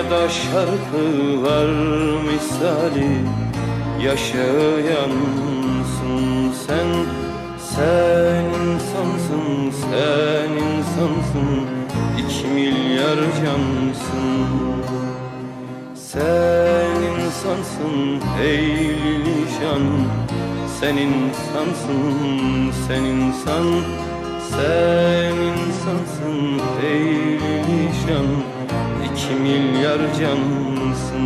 Dünyada şarkılar misali yaşayansın sen. Sen insansın, sen insansın. İki milyar cansın. Sen insansın ey Lilişan Sen insansın, sen insan. Sen insansın ey Lilişan İki milyar cansın